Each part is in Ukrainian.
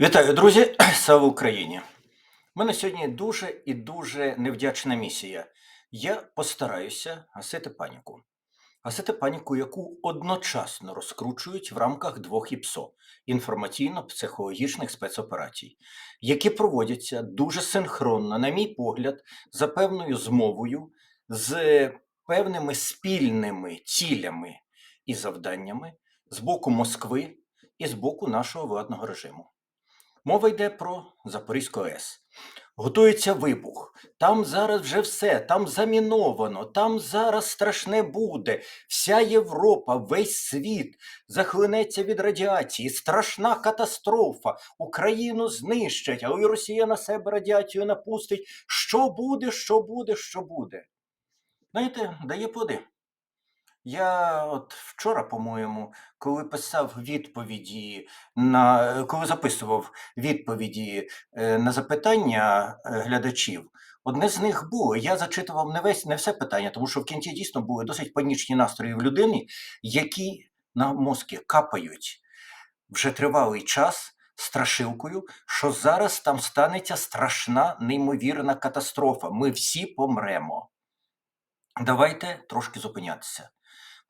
Вітаю, друзі! Слава Україні! У мене сьогодні дуже і дуже невдячна місія. Я постараюся гасити паніку. Гасити паніку, яку одночасно розкручують в рамках двох ІПСО інформаційно-психологічних спецоперацій, які проводяться дуже синхронно, на мій погляд, за певною змовою, з певними спільними цілями і завданнями з боку Москви і з боку нашого владного режиму. Мова йде про Запорізьку АЕС. Готується вибух. Там зараз вже все, там заміновано, там зараз страшне буде. Вся Європа, весь світ захлинеться від радіації. Страшна катастрофа. Україну знищать, а і Росія на себе радіацію напустить. Що буде, що буде, що буде? Знаєте, дає плоди. Я от вчора, по-моєму, коли писав відповіді на коли записував відповіді е, на запитання е, глядачів, одне з них було. Я зачитував не весь не все питання, тому що в кінці дійсно були досить панічні настрої в людини, які на мозки капають вже тривалий час страшилкою, що зараз там станеться страшна неймовірна катастрофа. Ми всі помремо. Давайте трошки зупинятися.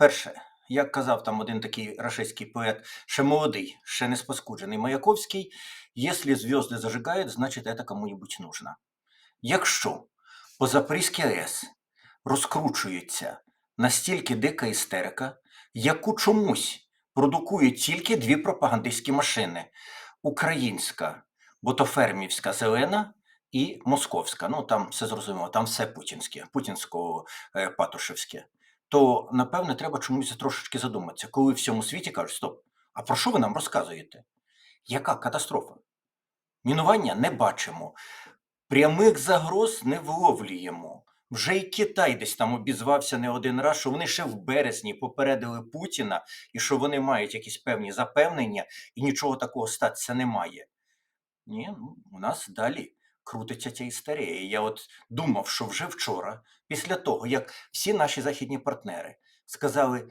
Перше, як казав там один такий рашистський поет, ще молодий, ще не спаскуджений Маяковський, якщо зв'язки зажигають, значить це кому-нибудь нужно. Якщо по Запорізькій АЕС розкручується настільки дика істерика, яку чомусь продукують тільки дві пропагандистські машини: українська, ботофермівська зелена і московська. Ну там все зрозуміло, там все путінське, путінсько-патушевське то напевне треба чомусь трошечки задуматися, коли в всьому світі кажуть, стоп, а про що ви нам розказуєте? Яка катастрофа? Мінування не бачимо, прямих загроз не вловлюємо. Вже й Китай десь там обізвався не один раз, що вони ще в березні попередили Путіна і що вони мають якісь певні запевнення, і нічого такого статися не має. Ні, ну, у нас далі крутиться ця істерія. І Я от думав, що вже вчора, після того, як всі наші західні партнери сказали,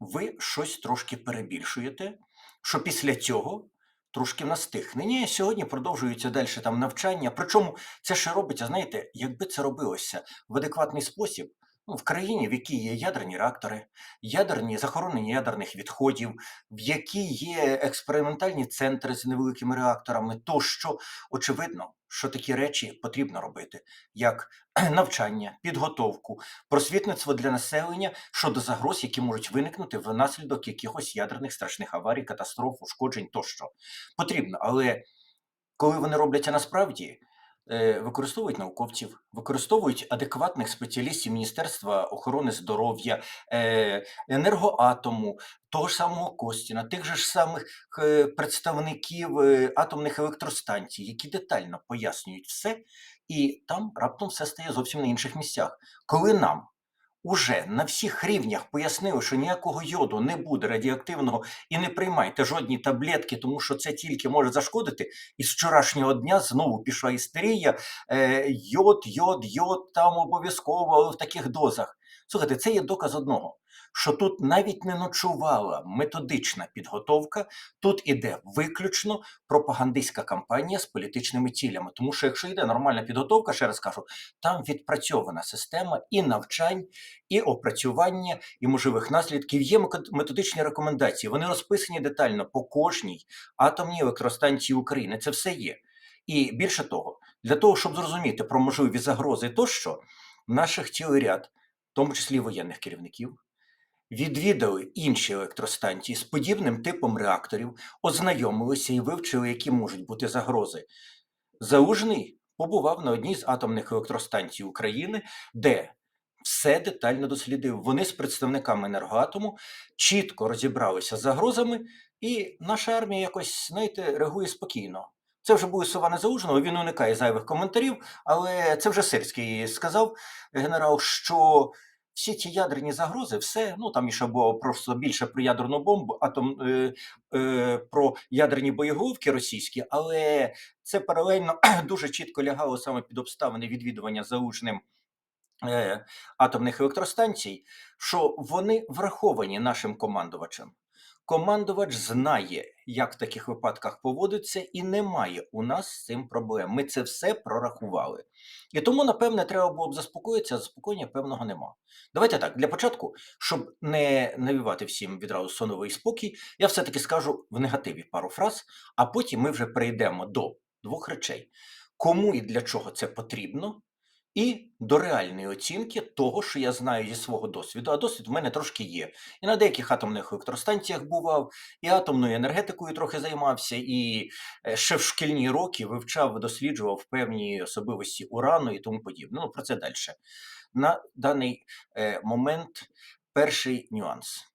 ви щось трошки перебільшуєте, що після цього трошки настихне. Ні, сьогодні продовжується далі там навчання. Причому це ще робиться, знаєте, якби це робилося в адекватний спосіб. Ну, в країні, в якій є ядерні реактори, ядерні захоронення ядерних відходів, в якій є експериментальні центри з невеликими реакторами, тощо очевидно, що такі речі потрібно робити, як навчання, підготовку, просвітництво для населення щодо загроз, які можуть виникнути внаслідок якихось ядерних страшних аварій, катастроф, ушкоджень тощо потрібно. Але коли вони робляться насправді, використовують науковців, використовують адекватних спеціалістів Міністерства охорони здоров'я, е, енергоатому, того ж самого Костіна, тих же ж самих е, представників е, атомних електростанцій, які детально пояснюють все, і там раптом все стає зовсім на інших місцях. Коли нам уже на всіх рівнях пояснили, що ніякого йоду не буде радіоактивного і не приймайте жодні таблетки, тому що це тільки може зашкодити. І з вчорашнього дня знову пішла істерія. Е, йод, йод, йод там обов'язково, але в таких дозах. Слухайте, це є доказ одного, що тут навіть не ночувала методична підготовка, тут іде виключно пропагандистська кампанія з політичними цілями. Тому що якщо йде нормальна підготовка, ще раз кажу, там відпрацьована система і навчань, і опрацювання, і можливих наслідків. Є методичні рекомендації. Вони розписані детально по кожній атомній електростанції України. Це все є. І більше того, для того, щоб зрозуміти про можливі загрози тощо, наших цілий ряд, в тому числі воєнних керівників, відвідали інші електростанції з подібним типом реакторів, ознайомилися і вивчили, які можуть бути загрози. Залужний побував на одній з атомних електростанцій України, де все детально дослідив. Вони з представниками енергоатому чітко розібралися з загрозами, і наша армія якось, знаєте, реагує спокійно. Це вже були слова Незалужного, він уникає зайвих коментарів, але це вже Сирський сказав генерал, що всі ці ядерні загрози, все, ну там іще було просто більше про ядерну бомбу, атом е, е, про ядерні боєголовки російські, але це паралельно дуже чітко лягало саме під обставини відвідування залужним е, атомних електростанцій, що вони враховані нашим командувачем. Командувач знає, як в таких випадках поводиться, і немає у нас з цим проблем. Ми це все прорахували. І тому, напевне, треба було б заспокоїтися, а заспокоєння певного нема. Давайте так, для початку, щоб не навівати всім відразу соновий спокій, я все-таки скажу в негативі пару фраз, а потім ми вже перейдемо до двох речей: кому і для чого це потрібно, і до реальної оцінки того, що я знаю зі свого досвіду. А досвід в мене трошки є. І на деяких атомних електростанціях бував, і атомною енергетикою трохи займався, і е, ще в шкільні роки вивчав, досліджував певні особливості урану і тому подібне. Ну, про це далі. На даний е, момент перший нюанс.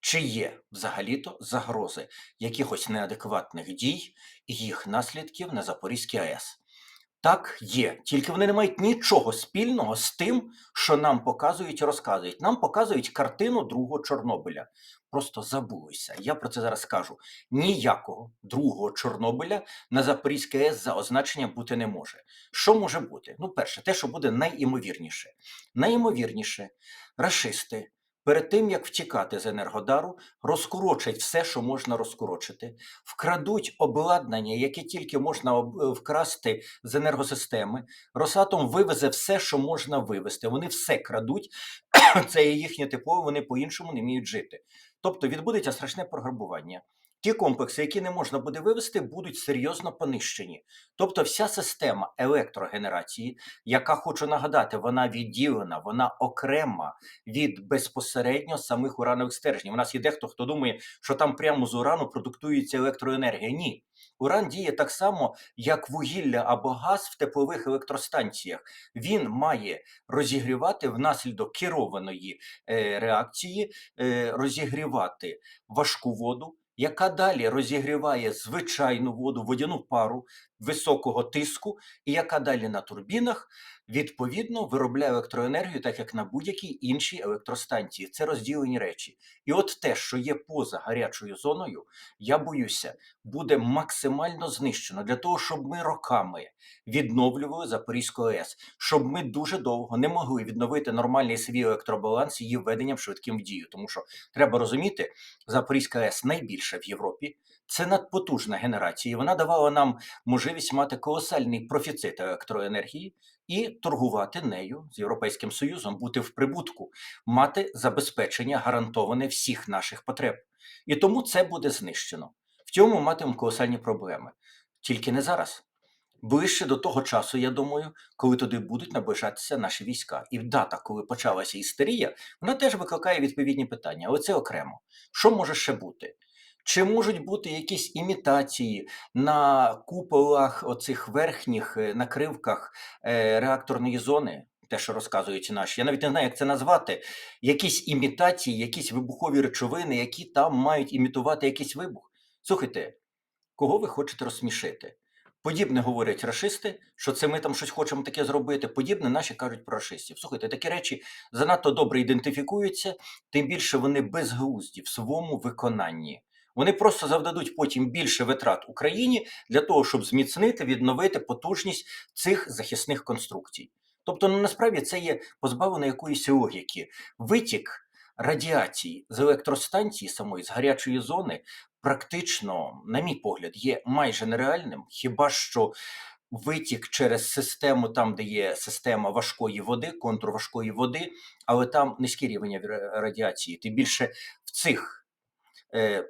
Чи є взагалі-то загрози якихось неадекватних дій і їх наслідків на Запорізькій АЕС? Так, є, тільки вони не мають нічого спільного з тим, що нам показують і розказують. Нам показують картину другого Чорнобиля. Просто забулося. Я про це зараз скажу. Ніякого другого Чорнобиля на Запорізькій АЕС за означення бути не може. Що може бути? Ну, перше, те, що буде найімовірніше. Найімовірніше, рашисти перед тим як втікати з Енергодару, розкорочать все, що можна розкорочити, вкрадуть обладнання, яке тільки можна е, вкрасти з енергосистеми. Росатом вивезе все, що можна вивезти. Вони все крадуть. Це є їхнє типове, вони по-іншому не вміють жити. Тобто відбудеться страшне програбування. Ті комплекси, які не можна буде вивести, будуть серйозно понищені. Тобто, вся система електрогенерації, яка хочу нагадати, вона відділена, вона окрема від безпосередньо самих уранових стержнів. У нас є дехто, хто думає, що там прямо з урану продуктується електроенергія. Ні. Уран діє так само, як вугілля або газ в теплових електростанціях. Він має розігрівати внаслідок керованої е, реакції, е, розігрівати важку воду, яка далі розігріває звичайну воду, водяну пару високого тиску, і яка далі на турбінах відповідно виробляє електроенергію, так як на будь-якій іншій електростанції. Це розділені речі. І от те, що є поза гарячою зоною, я боюся, буде максимально знищено для того, щоб ми роками відновлювали Запорізьку АЕС, щоб ми дуже довго не могли відновити нормальний свій електробаланс її введенням швидким в дію. Тому що треба розуміти, Запорізька АЕС найбільша в Європі. Це надпотужна генерація. і Вона давала нам можливість мати колосальний профіцит електроенергії і торгувати нею з Європейським Союзом, бути в прибутку, мати забезпечення гарантоване всіх наших потреб. І тому це буде знищено. В цьому матимемо колосальні проблеми. Тільки не зараз. Ближче до того часу, я думаю, коли туди будуть наближатися наші війська. І дата, коли почалася істерія, вона теж викликає відповідні питання, але це окремо. Що може ще бути? Чи можуть бути якісь імітації на куполах оцих верхніх е, накривках е, реакторної зони? Те, що розказують наші, я навіть не знаю, як це назвати. Якісь імітації, якісь вибухові речовини, які там мають імітувати якийсь вибух. Слухайте, кого ви хочете розсмішити? Подібне говорять рашисти, що це ми там щось хочемо таке зробити. Подібне наші кажуть про рашистів. Слухайте, такі речі занадто добре ідентифікуються, тим більше вони безглузді в своєму виконанні. Вони просто завдадуть потім більше витрат Україні для того, щоб зміцнити, відновити потужність цих захисних конструкцій. Тобто, ну насправді це є позбавлено якоїсь логіки. Витік радіації з електростанції самої з гарячої зони практично, на мій погляд, є майже нереальним, хіба що. Витік через систему, там, де є система важкої води, контур важкої води, але там низький рівень радіації. Тим більше в цих е,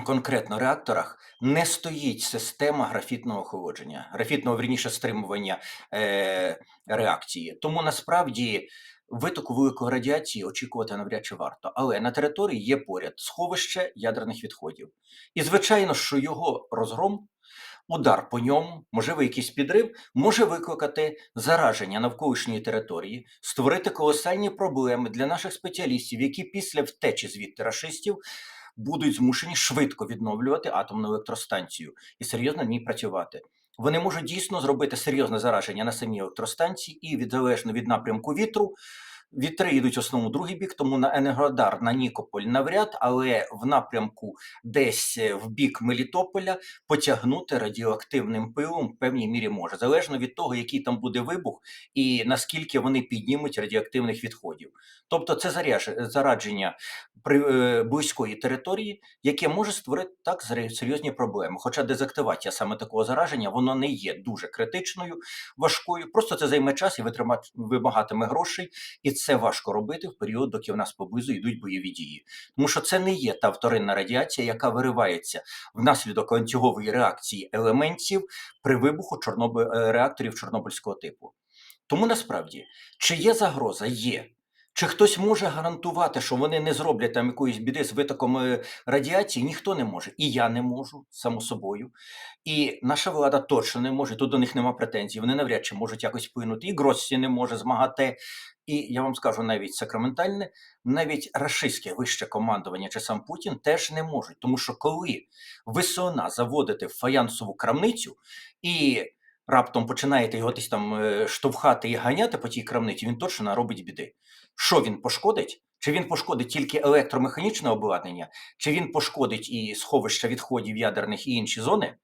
конкретно реакторах не стоїть система графітного охолодження, графітного вірніше стримування е, реакції. Тому насправді витоку великої радіації очікувати навряд чи варто. Але на території є поряд сховище ядерних відходів. І звичайно, що його розгром. Удар по ньому, можливо, якийсь підрив, може викликати зараження навколишньої території, створити колосальні проблеми для наших спеціалістів, які після втечі звідти рашистів будуть змушені швидко відновлювати атомну електростанцію і серйозно в ній працювати. Вони можуть дійсно зробити серйозне зараження на самій електростанції і від залежно від напрямку вітру Вітри йдуть в основному другий бік, тому на Енергодар, на Нікополь навряд, але в напрямку десь е, в бік Мелітополя потягнути радіоактивним пилом в певній мірі може, залежно від того, який там буде вибух і наскільки вони піднімуть радіоактивних відходів. Тобто це зарадження е, близької території, яке може створити так серйозні проблеми. Хоча дезактивація саме такого зараження воно не є дуже критичною, важкою. Просто це займе час і вимагатиме грошей, і це важко робити в період, доки в нас поблизу йдуть бойові дії. Тому що це не є та вторинна радіація, яка виривається внаслідок ланцюгової реакції елементів при вибуху Чорноби... е, реакторів Чорнобильського типу. Тому насправді, чи є загроза? Є. Чи хтось може гарантувати, що вони не зроблять там якоїсь біди з витоком е, радіації? Ніхто не може. І я не можу, само собою. І наша влада точно не може. Тут до них нема претензій. Вони навряд чи можуть якось вплинути. І Гроссі не може з МАГАТЕ. І я вам скажу навіть сакраментальне, навіть рашистське вище командування чи сам Путін теж не можуть. Тому що коли ви СОНА заводите в фаянсову крамницю і раптом починаєте його десь там е, штовхати і ганяти по тій крамниці, він точно наробить біди. Що він пошкодить? Чи він пошкодить тільки електромеханічне обладнання, чи він пошкодить і сховища відходів ядерних і інші зони?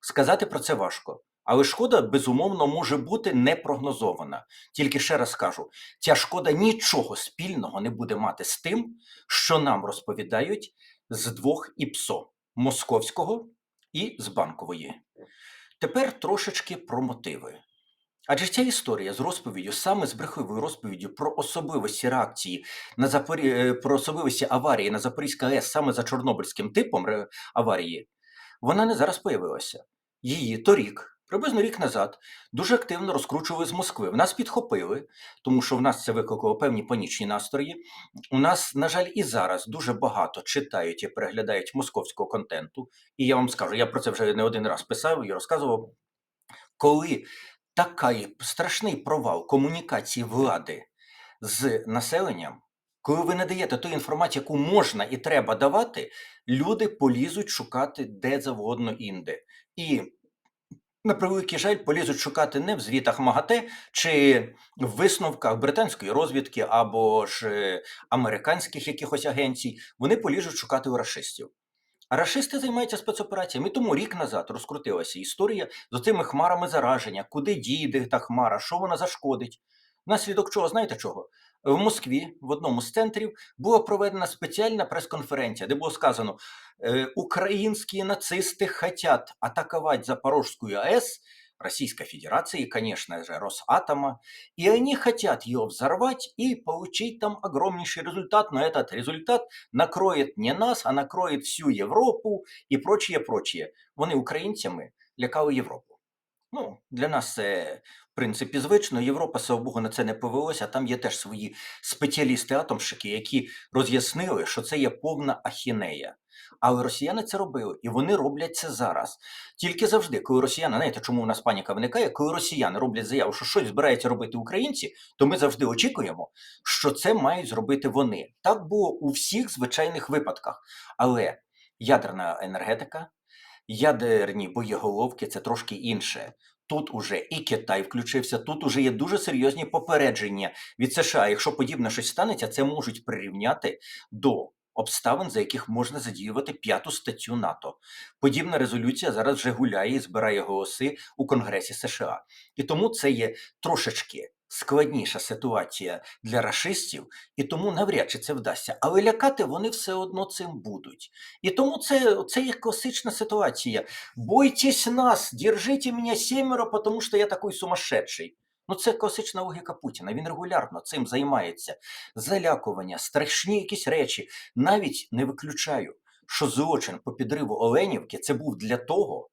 Сказати про це важко. Але шкода, безумовно, може бути непрогнозована. Тільки ще раз кажу: ця шкода нічого спільного не буде мати з тим, що нам розповідають з двох ІПСО московського і з банкової. Тепер трошечки про мотиви. Адже ця історія з розповіддю, саме з брехливою розповіддю про особливості реакції на Запорі... е, про особливості аварії на Запорізька АЕС саме за чорнобильським типом аварії, вона не зараз появилася. Її торік, приблизно рік назад, дуже активно розкручували з Москви. В нас підхопили, тому що в нас це викликало певні панічні настрої. У нас, на жаль, і зараз дуже багато читають і переглядають московського контенту. І я вам скажу, я про це вже не один раз писав і розказував. Коли такий страшний провал комунікації влади з населенням, коли ви не даєте ту інформацію, яку можна і треба давати, люди полізуть шукати де завгодно інде. І на превеликий жаль, полізуть шукати не в звітах МАГАТЕ чи в висновках британської розвідки або ж е, американських якихось агенцій. Вони полізуть шукати у расистів. А рашисти займаються спецопераціями. Тому рік назад розкрутилася історія з тими хмарами зараження, куди дійде та хмара, що вона зашкодить. Наслідок чого, знаєте чого? В Москві в одному з центрів була проведена спеціальна прес-конференція, де було сказано: е, українські нацисти хотят атаковать Запорожскую АЭС, Российской Федерации, конечно же, Росатома, и они хотят ее взорвать и получить там огромнейший результат, но этот результат накроет не нас, а накроет всю Європу і прочее, прочее. Вони українцями лякали Європу. Ну, для нас це, принципі, звично. Європа, слава Богу, на це не повелося. Там є теж свої спеціалісти-атомщики, які роз'яснили, що це є повна ахінея. Але росіяни це робили, і вони роблять це зараз. Тільки завжди, коли росіяни, знаєте, чому у нас паніка виникає, коли росіяни роблять заяву, що щось збираються робити українці, то ми завжди очікуємо, що це мають зробити вони. Так було у всіх звичайних випадках. Але ядерна енергетика, ядерні боєголовки це трошки інше. Тут уже і Китай включився, тут уже є дуже серйозні попередження від США. Якщо подібне щось станеться, це можуть прирівняти до обставин, за яких можна задіювати п'яту статтю НАТО. Подібна резолюція зараз вже гуляє і збирає голоси у Конгресі США. І тому це є трошечки складніша ситуація для рашистів, і тому навряд чи це вдасться. Але лякати вони все одно цим будуть. І тому це, це є класична ситуація. Бойтесь нас, держите мене семеро, тому що я такий сумасшедший. Ну, це класична логіка Путіна. Він регулярно цим займається. Залякування, страшні якісь речі. Навіть не виключаю, що злочин по підриву Оленівки це був для того,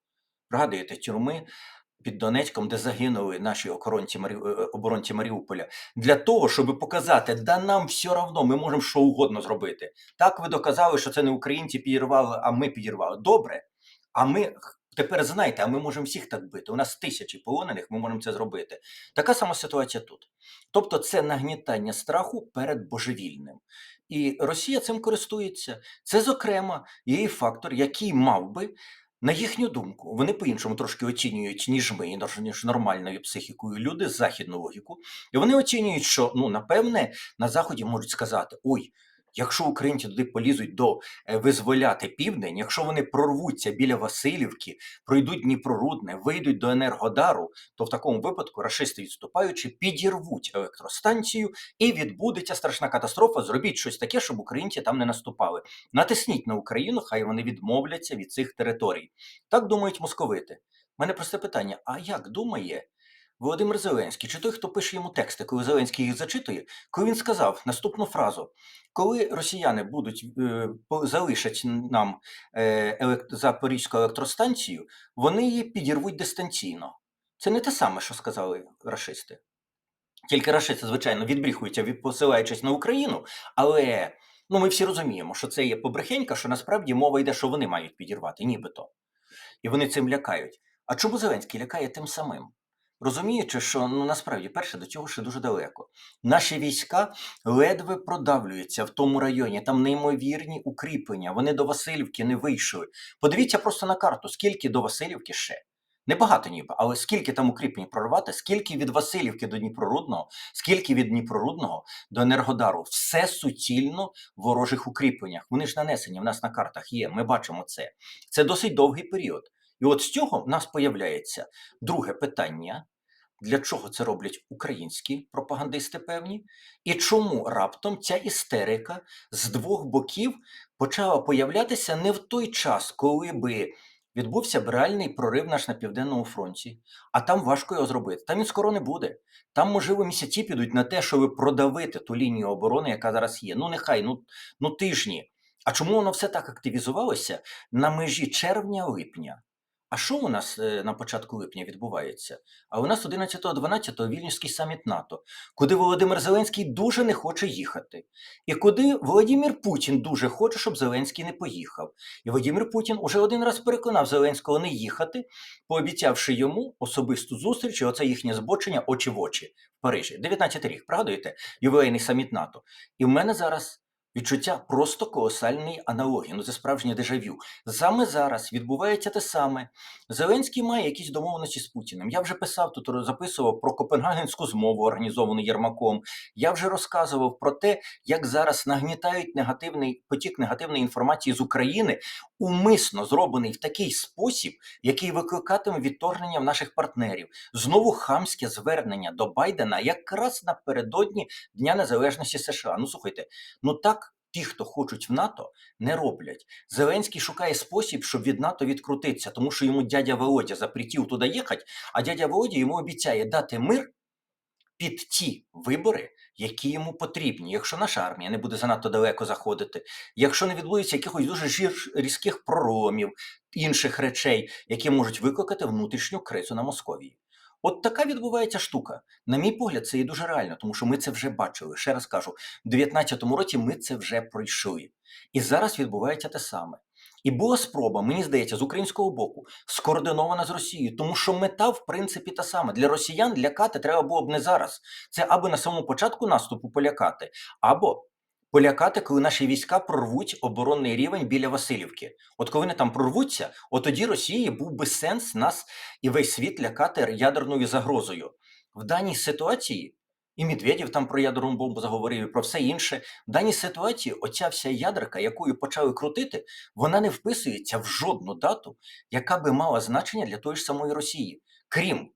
пригадуєте, тюрми під Донецьком, де загинули наші охоронці Марі... е, оборонці Маріуполя, для того, щоб показати, да нам все одно, ми можемо що угодно зробити. Так ви доказали, що це не українці підірвали, а ми підірвали. Добре. А ми тепер знаєте, а ми можемо всіх так бити. У нас тисячі полонених, ми можемо це зробити. Така сама ситуація тут. Тобто, це нагнітання страху перед божевільним. І Росія цим користується. Це, зокрема, і фактор, який мав би На їхню думку, вони по-іншому трошки оцінюють, ніж ми, ніж- нормальною психікою люди, західну логіку. І вони оцінюють, що ну, напевне, на Заході можуть сказати: ой, якщо українці туди полізуть до е, визволяти південь, якщо вони прорвуться біля Васильівки, пройдуть Дніпрорудне, вийдуть до Енергодару, то в такому випадку рашисти відступаючи підірвуть електростанцію і відбудеться страшна катастрофа. Зробіть щось таке, щоб українці там не наступали. Натисніть на Україну, хай вони відмовляться від цих територій. Так думають московити. У мене просте питання: а як думає Володимир Зеленський, чи той, хто пише йому тексти, коли Зеленський їх зачитує, коли він сказав наступну фразу: коли росіяни будуть е, залишать нам е, елек- Запорізьку електростанцію, вони її підірвуть дистанційно. Це не те саме, що сказали рашисти. Тільки рашисти, звичайно, відбріхуються, від- посилаючись на Україну, але ну, ми всі розуміємо, що це є побрехенька, що насправді мова йде, що вони мають підірвати, нібито. І вони цим лякають. А чому Зеленський лякає тим самим? Розуміючи, що ну насправді перше до цього ще дуже далеко. Наші війська ледве продавлюються в тому районі. Там неймовірні укріплення. Вони до Васильівки не вийшли. Подивіться просто на карту, скільки до Васильівки ще. Небагато ніби, але скільки там укріплень прорвати, скільки від Васильівки до Дніпрорудного, скільки від Дніпрорудного до Енергодару, все суцільно в ворожих укріпленнях. Вони ж нанесені в нас на картах є. Ми бачимо це. Це досить довгий період. І от з цього в нас появляється друге питання: для чого це роблять українські пропагандисти певні, і чому раптом ця істерика з двох боків почала появлятися не в той час, коли би відбувся б реальний прорив наш на південному фронті, а там важко його зробити. Там він скоро не буде. Там, можливо, місяці підуть на те, щоб продавити ту лінію оборони, яка зараз є. Ну, нехай, ну, ну тижні. А чому воно все так активізувалося на межі червня-липня? А що у нас е, на початку липня відбувається? А у нас 11-12 Вільнюський саміт НАТО, куди Володимир Зеленський дуже не хоче їхати, і куди Володимир Путін дуже хоче, щоб Зеленський не поїхав. І Володимир Путін уже один раз переконав Зеленського не їхати, пообіцявши йому особисту зустріч, і оце їхнє збочення очі в очі в Парижі. 19 рік, пригадуєте? Ювілейний саміт НАТО. І в мене зараз. Відчуття просто колосальної аналогії. Ну це справжнє дежавю. Саме зараз відбувається те саме. Зеленський має якісь домовленості з Путіним. Я вже писав тут, записував про Копенгагенську змову, організовану Єрмаком. Я вже розказував про те, як зараз нагнітають негативний потік негативної інформації з України, умисно зроблений в такий спосіб, який викликатиме відторгнення в наших партнерів. Знову хамське звернення до Байдена якраз напередодні Дня Незалежності США. Ну слухайте, ну так. Ті, хто хочуть в НАТО, не роблять. Зеленський шукає спосіб, щоб від НАТО відкрутитися, тому що йому дядя Володя запретів туди їхати, а дядя Володя йому обіцяє дати мир під ті вибори, які йому потрібні. Якщо наша армія не буде занадто далеко заходити, якщо не відбудеться якихось дуже різких проромів, інших речей, які можуть викликати внутрішню кризу на Московії. От така відбувається штука. На мій погляд, це є дуже реально, тому що ми це вже бачили. Ще раз кажу, в 19-му році ми це вже пройшли. І зараз відбувається те саме. І була спроба, мені здається, з українського боку скоординована з Росією, тому що мета, в принципі, та сама. Для росіян лякати треба було б не зараз. Це аби на самому початку наступу полякати, або полякати, коли наші війська прорвуть оборонний рівень біля Васильівки. От коли вони там прорвуться, от тоді Росії був би сенс нас і весь світ лякати ядерною загрозою. В даній ситуації. І Медведєв там про ядерну бомбу заговорив, і про все інше. В даній ситуації оця вся ядерка, якою почали крутити, вона не вписується в жодну дату, яка би мала значення для тої ж самої Росії, крім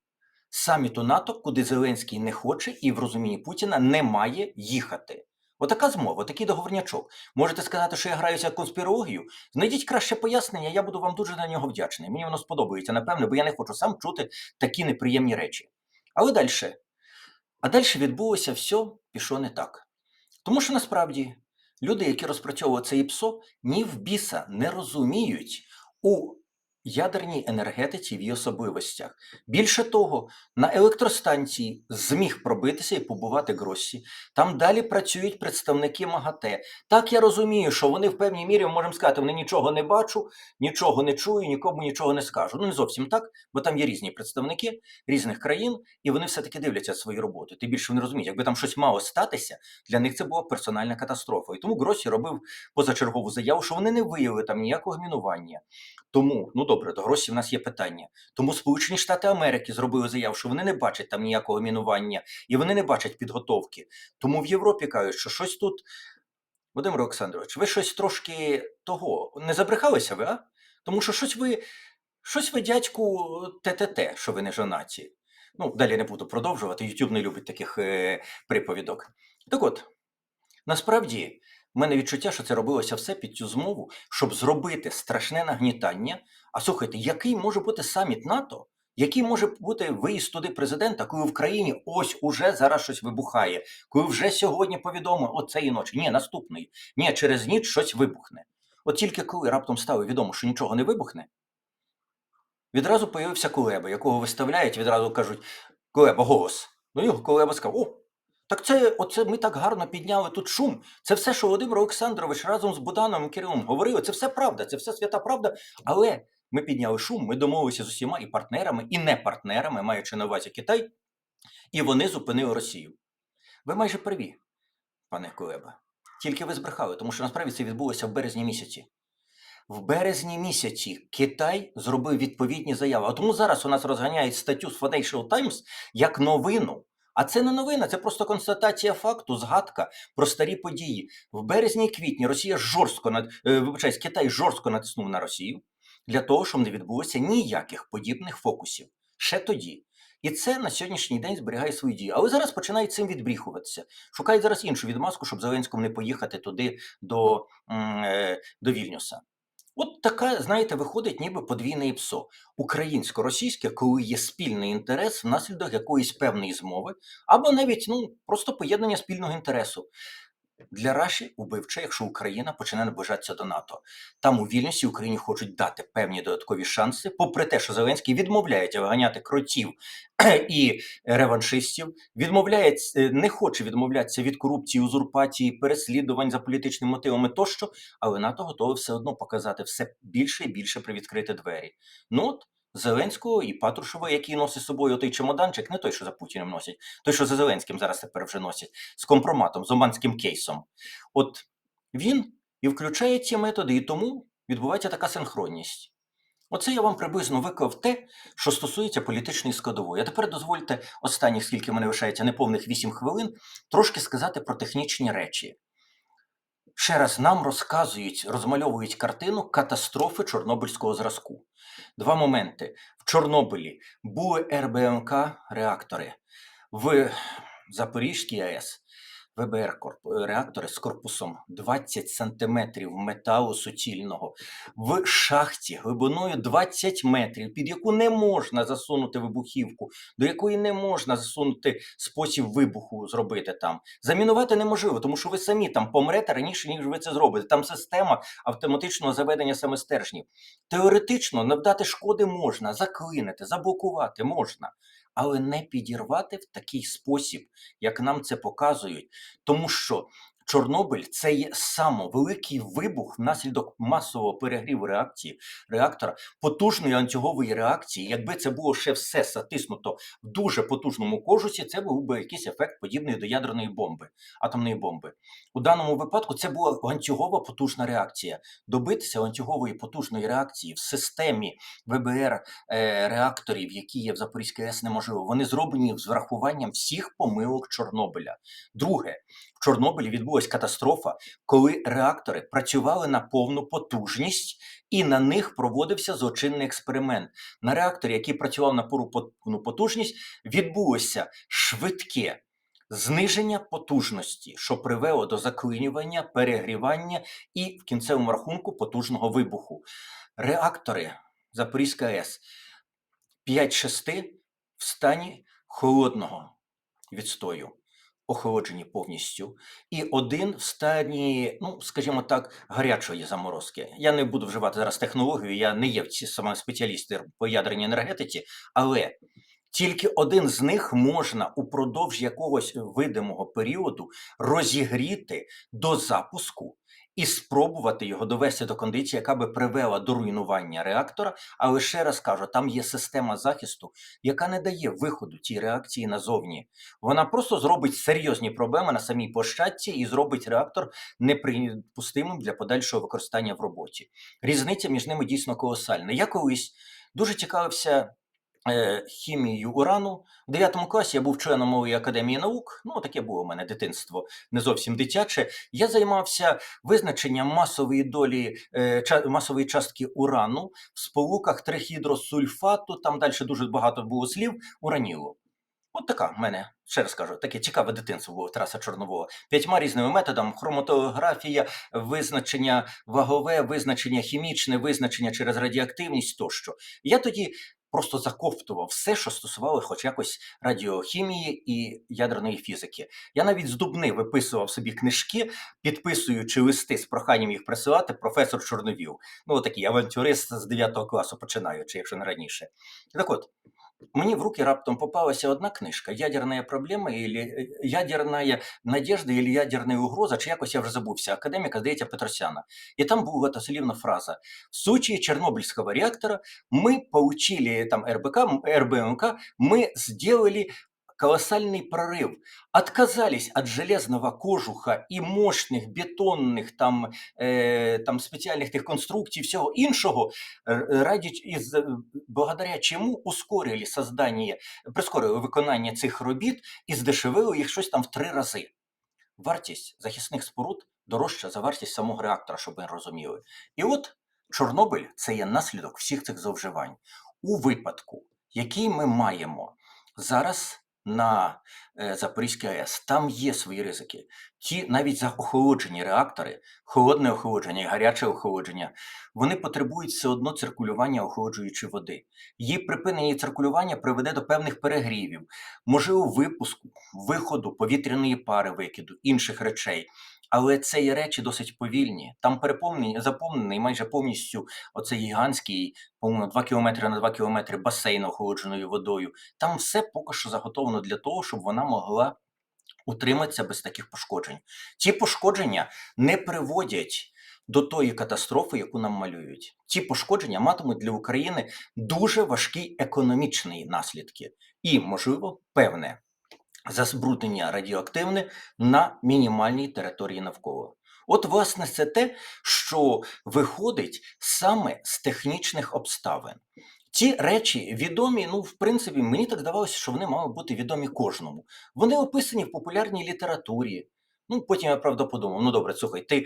саміту НАТО, куди Зеленський не хоче і в розумінні Путіна не має їхати. Отака змова, такий договорнячок. Можете сказати, що я граюся конспірологію? Знайдіть краще пояснення, я буду вам дуже на нього вдячний. Мені воно сподобається, напевне, бо я не хочу сам чути такі неприємні речі. Але далі. А далі відбулося все, пішло не так. Тому що насправді люди, які розпрацьовують це ІПСО, ні в біса не розуміють у ядерній енергетиці в її особливостях. Більше того, на електростанції зміг пробитися і побувати Гроссі. Там далі працюють представники МАГАТЕ. Так я розумію, що вони в певній мірі можемо сказати, вони нічого не бачу, нічого не чую, нікому нічого не скажу. Ну не зовсім так, бо там є різні представники різних країн, і вони все-таки дивляться свою роботу. Тим більше вони розуміють, якби там щось мало статися, для них це була персональна катастрофа. І тому Гросі робив позачергову заяву, що вони не виявили там ніякого мінування. Тому, ну добре. Добре, до Гросі в нас є питання. Тому Сполучені Штати Америки зробили заяву, що вони не бачать там ніякого мінування і вони не бачать підготовки. Тому в Європі кажуть, що щось тут. Володимир Олександрович, ви щось трошки того не забрехалися ви, а? Тому що щось ви, щось ви, дядьку, ТТТ, що ви не жонаті. Ну, далі не буду продовжувати. YouTube не любить таких е, приповідок. Так от, насправді, в мене відчуття, що це робилося все під цю змову, щоб зробити страшне нагнітання. А слухайте, який може бути саміт НАТО? Який може бути виїзд туди президента, коли в країні ось уже зараз щось вибухає, коли вже сьогодні повідомо оцеї ночі, ні, наступної, ні, через ніч щось вибухне. От тільки коли раптом стало відомо, що нічого не вибухне, відразу появився Кулеба, якого виставляють, відразу кажуть: Кулеба, голос. Ну його Кулеба сказав: О, так це оце ми так гарно підняли тут шум. Це все, що Володимир Олександрович разом з Буданом Кирилом говорили, це все правда, це все свята правда. Але ми підняли шум, ми домовилися з усіма і партнерами, і не партнерами, маючи на увазі Китай, і вони зупинили Росію. Ви майже праві, пане Кулеба. Тільки ви збрехали, тому що насправді це відбулося в березні місяці. В березні місяці Китай зробив відповідні заяви. А тому зараз у нас розганяють статтю з Financial Times як новину. А це не новина, це просто констатація факту, згадка про старі події. В березні і квітні Росія жорстко над е, вибачаюсь, Китай жорстко натиснув на Росію для того, щоб не відбулося ніяких подібних фокусів. Ще тоді. І це на сьогоднішній день зберігає свої дії. Але зараз починають цим відбріхуватися. Шукають зараз іншу відмазку, щоб Зеленському не поїхати туди до, е, до Вільнюса. От така, знаєте, виходить ніби подвійне ІПСО. Українсько-російське, коли є спільний інтерес внаслідок якоїсь певної змови, або навіть ну, просто поєднання спільного інтересу. Для Раші убивче, якщо Україна почне наближатися до НАТО. Там у Вільнюсі Україні хочуть дати певні додаткові шанси, попри те, що Зеленський відмовляється виганяти кротів і реваншистів, відмовляє, е, не хоче відмовлятися від корупції, узурпації, переслідувань за політичними мотивами тощо, але НАТО готове все одно показати все більше і більше привідкрити двері. Ну от Зеленського і Патрушева, який носить з собою той чемоданчик, не той, що за Путіним носять, той, що за Зеленським зараз тепер вже носять, з компроматом, з оманським кейсом. От він і включає ці методи, і тому відбувається така синхронність. Оце я вам приблизно виклав те, що стосується політичної складової. А тепер дозвольте останніх, скільки мене лишається неповних 8 хвилин, трошки сказати про технічні речі. Ще раз нам розказують, розмальовують картину катастрофи Чорнобильського зразку. Два моменти. В Чорнобилі були РБМК реактори. В Запорізькій АЕС ВБР реактори з корпусом 20 сантиметрів металу суцільного в шахті глибиною 20 метрів, під яку не можна засунути вибухівку, до якої не можна засунути спосіб вибуху зробити там. Замінувати неможливо, тому що ви самі там помрете раніше, ніж ви це зробите. Там система автоматичного заведення саме стержнів. Теоретично навдати шкоди можна, заклинити, заблокувати можна, але не підірвати в такий спосіб, як нам це показують, тому що. Чорнобиль це є самовеликий вибух внаслідок масового перегріву реакції реактора, потужної антигової реакції. Якби це було ще все затиснуто в дуже потужному кожусі, це був би якийсь ефект подібний до ядерної бомби, атомної бомби. У даному випадку це була ланцюгова потужна реакція. Добитися ланцюгової потужної реакції в системі ВБР е, реакторів, які є в Запорізькій АЕС, неможливо. Вони зроблені з врахуванням всіх помилок Чорнобиля. Друге, в Чорнобилі відбулася катастрофа, коли реактори працювали на повну потужність, і на них проводився злочинний експеримент. На реакторі, який працював на повну потужність, відбулося швидке зниження потужності, що привело до заклинювання, перегрівання і в кінцевому рахунку потужного вибуху. Реактори Запорізька АЕС 5-6 в стані холодного відстою, охолоджені повністю, і один в стані, ну скажімо так, гарячої заморозки. Я не буду вживати зараз технологію, я не є саме спеціаліст по ядерній енергетиці, але тільки один з них можна упродовж якогось видимого періоду розігріти до запуску. І спробувати його довести до кондиції, яка би привела до руйнування реактора. Але ще раз кажу, там є система захисту, яка не дає виходу цій реакції назовні. Вона просто зробить серйозні проблеми на самій площадці і зробить реактор неприпустимим для подальшого використання в роботі. Різниця між ними дійсно колосальна. Я колись дуже цікавився е, хімією урану. В 9 класі я був членом малої академії наук. Ну, таке було у мене дитинство не зовсім дитяче. Я займався визначенням масової долі е, масової частки урану в сполуках трихідросульфату. Там далі дуже багато було слів уранілу. От така в мене, ще раз кажу, таке цікаве дитинство було Тараса Чорнового. П'ятьма різними методами: хроматографія, визначення вагове, визначення хімічне, визначення через радіоактивність тощо. Я тоді просто закоптував все, що стосувало хоч якось радіохімії і ядерної фізики. Я навіть з Дубни виписував собі книжки, підписуючи листи з проханням їх присилати професор Чорновіл. Ну, такий авантюрист з 9 класу починаючи, якщо не раніше. Так от, Мені в руки раптом попалася одна книжка «Ядерна проблема» или е, «Ядерна надежда» или «Ядерна угроза», чи якось я вже забувся, академіка, здається, Петросяна. І там була дослівна фраза «В случае Чернобыльского реактора мы получили, там, РБК, м, РБМК, мы сделали колоссальный прорыв. Отказались от железного кожуха і мощних бетонних там, е, там спеціальних тих конструкцій, всього іншого, р- раді із е, благодаря чому ускорили создання, прискорили виконання цих робіт і здешевили їх щось там в три рази. Вартість захисних споруд дорожча за вартість самого реактора, щоб ви розуміли. І от Чорнобиль це є наслідок всіх цих зловживань. У випадку, який ми маємо зараз на е, Запорізькій АЕС, там є свої ризики. Ті навіть за охолоджені реактори, холодне охолодження і гаряче охолодження, вони потребують все одно циркулювання охолоджуючої води. Її припинення циркулювання приведе до певних перегрівів, можливо, випуску, виходу повітряної пари, викиду, інших речей. Але це є речі досить повільні. Там переповнений, заповнений майже повністю оцей гігантський, по-моєму, 2 кілометри на 2 кілометри басейн охолодженою водою. Там все поки що заготовлено для того, щоб вона могла утриматися без таких пошкоджень. Ці пошкодження не приводять до тої катастрофи, яку нам малюють. Ці пошкодження матимуть для України дуже важкі економічні наслідки і, можливо, певне забруднення радіоактивне на мінімальній території навколо. От, власне, це те, що виходить саме з технічних обставин. Ці речі відомі, ну, в принципі, мені так здавалося, що вони мали бути відомі кожному. Вони описані в популярній літературі. Ну, потім я правда подумав: ну добре, слухай, ти,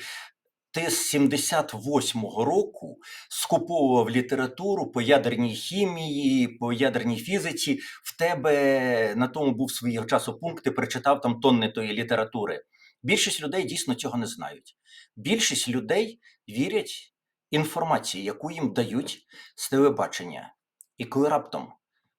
ти з 78-го року скуповував літературу по ядерній хімії, по ядерній фізиці. В тебе на тому був свого часу пункт, прочитав там тонни тої літератури. Більшість людей дійсно цього не знають. Більшість людей вірять інформації, яку їм дають з телебачення. І коли раптом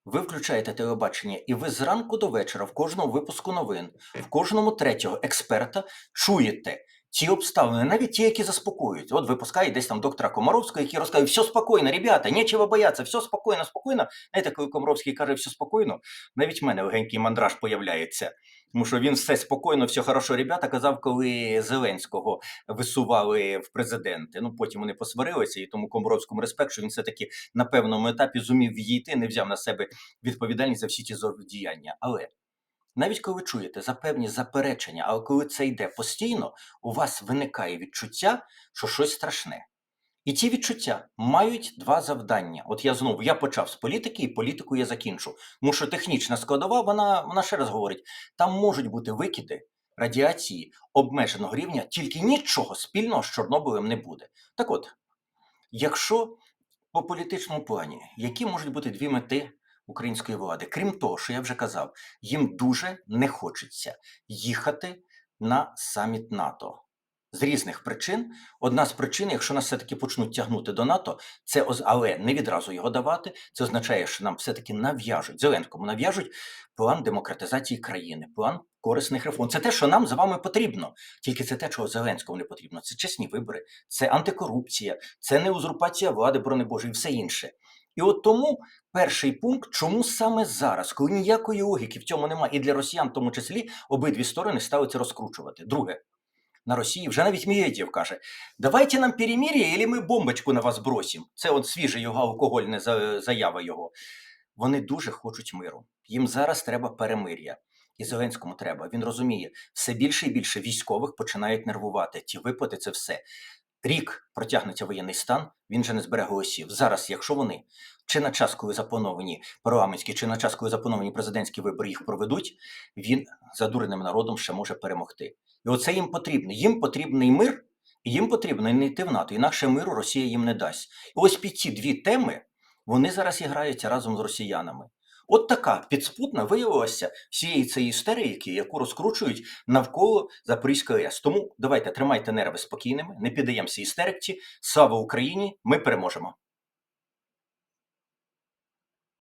ви включаєте телебачення, і ви зранку до вечора в кожному випуску новин, в кожному третього експерта чуєте ці обставини, навіть ті, які заспокоюють. От випускає десь там доктора Комаровського, який розказує, все спокійно, ребята, нічого бояться, все спокійно, спокійно. Знаєте, коли Комаровський каже, все спокійно, навіть в мене легенький мандраж появляється. Тому що він все спокійно, все хорошо, ребята, казав, коли Зеленського висували в президенти. Ну потім вони посварилися, і тому Комаровському респект, що він все-таки на певному етапі зумів відійти, не взяв на себе відповідальність за всі ці діяння. Але навіть коли ви чуєте за певні заперечення, але коли це йде постійно, у вас виникає відчуття, що щось страшне. І ці відчуття мають два завдання. От я знову я почав з політики, і політику я закінчу. Тому що технічна складова, вона, вона ще раз говорить: там можуть бути викиди радіації обмеженого рівня, тільки нічого спільного з Чорнобилем не буде. Так от, якщо по політичному плані, які можуть бути дві мети української влади, крім того, що я вже казав, їм дуже не хочеться їхати на саміт НАТО. З різних причин. Одна з причин, якщо нас все-таки почнуть тягнути до НАТО, це але не відразу його давати. Це означає, що нам все-таки нав'яжуть Зеленському нав'яжуть план демократизації країни, план корисних реформ. Це те, що нам з вами потрібно. Тільки це те, чого Зеленському не потрібно. Це чесні вибори, це антикорупція, це не узурпація влади, брони і все інше. І от тому перший пункт, чому саме зараз, коли ніякої логіки в цьому немає, і для росіян, в тому числі, обидві сторони це розкручувати. Друге, на Росії. Вже навіть Медведєв каже: давайте нам перемир'я, або ми бомбочку на вас бросимо. Це от свіжа його алкогольна заява його. Вони дуже хочуть миру. Їм зараз треба перемир'я. І Зеленському треба. Він розуміє, все більше і більше військових починають нервувати. Ті виплати це все. Рік протягнеться воєнний стан, він же не збере голосів. Зараз, якщо вони чи на час, коли заплановані парламентські, чи на час, коли заплановані президентські вибори їх проведуть, він задуреним народом ще може перемогти. І оце їм потрібно. Їм потрібний мир, і їм потрібно не йти в НАТО. Інакше миру Росія їм не дасть. І ось під ці дві теми вони зараз граються разом з росіянами. От така підспутна виявилася всієї цієї істерики, яку розкручують навколо Запорізької АЕС. Тому давайте тримайте нерви спокійними, не піддаємося істериці. Слава Україні! Ми переможемо!